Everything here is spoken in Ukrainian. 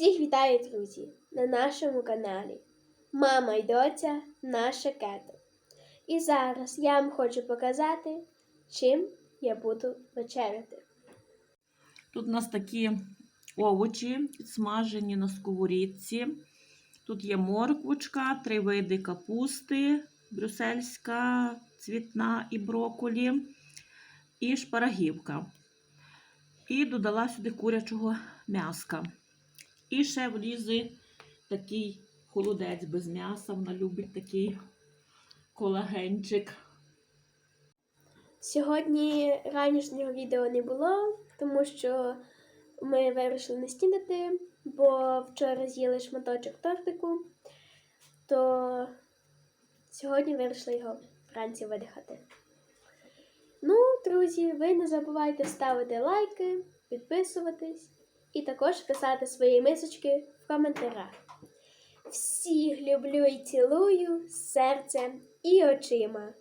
Всіх вітаю, друзі, на нашому каналі Мама й доця наше кето. І зараз я вам хочу показати, чим я буду вечеряти. Тут у нас такі овочі підсмажені на сковорідці. Тут є морквочка, три види капусти, брюссельська, цвітна і броколі, і шпарагівка. І додала сюди курячого м'яска. І ще влізе такий холодець без м'яса. Вона любить такий колагенчик. Сьогодні ранішнього відео не було, тому що ми вирішили не снідати, бо вчора з'їли шматочок тортику, то сьогодні вирішили його вранці видихати. Ну, друзі, ви не забувайте ставити лайки, підписуватись і також писати свої мисочки в коментарях. Всіх люблю і цілую серцем і очима.